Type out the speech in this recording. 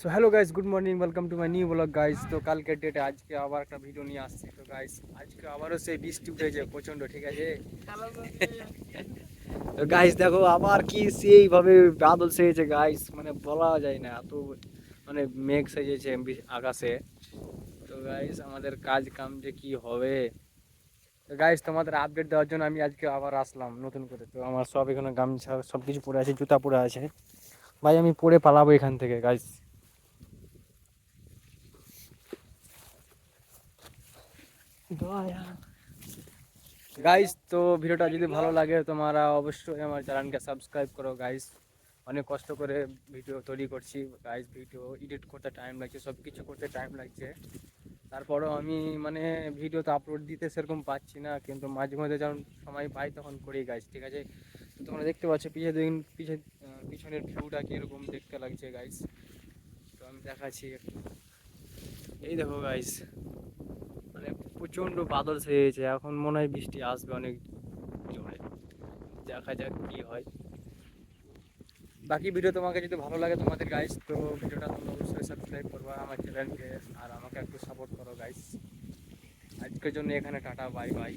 So hello guys good morning welcome to my new blog guys তো কালকের ডেটে আজকে আবার একটা ভিডিও নিয়ে আসছি। তো গাইস আজকে আবারও সেই বৃষ্টি উঠেছে প্রচণ্ড, ঠিক আছে? তো গাইস দেখো আবার কি সেইভাবে বাদল সেজেছে গাইস মানে বলা যায় না, এত মানে মেঘ সেজেছে আকাশে। তো গাইস আমাদের কাজ কাম যে কি হবে? তো গাইস তোমাদের আপডেট দেওয়ার জন্য আমি আজকে আবার আসলাম নতুন করে। তো আমার সব এখানে গামছা সব কিছু পরে আছে, জুতা পরে আছে। ভাই, আমি পরে পালাবো এখান থেকে গাইস গাইস তো ভিডিওটা যদি ভালো লাগে তোমরা অবশ্যই আমার চ্যানেলকে সাবস্ক্রাইব করো গাইস অনেক কষ্ট করে ভিডিও তৈরি করছি। গাইস ভিডিও এডিট করতে টাইম লাগছে সব কিছু করতে টাইম লাগছে। তারপরেও আমি মানে ভিডিও তো আপলোড দিতে সেরকম পাচ্ছি না কিন্তু মাঝে মাঝে যখন সময় পাই তখন করি গাইস ঠিক আছে? তোমরা দেখতে পাচ্ছ পিছিয়ে দিন পিছে আহ, পিছনের ভিউটা কীরকম দেখতে লাগছে গাইস তো আমি দেখাচ্ছি এই দেখো গাইস প্রচণ্ড বাদল ছেয়েছে এখন মনে হয় বৃষ্টি আসবে অনেক জোরে। দেখা যাক কি হয়। বাকি ভিডিও তোমাকে যদি ভালো লাগে তোমাদের গাইস তো ভিডিওটা তোমরা অবশ্যই সাবস্ক্রাইব করবা আমার চ্যানেলকে আর আমাকে একটু সাপোর্ট করো গাইস আজকের জন্য এখানে টাটা বাই বাই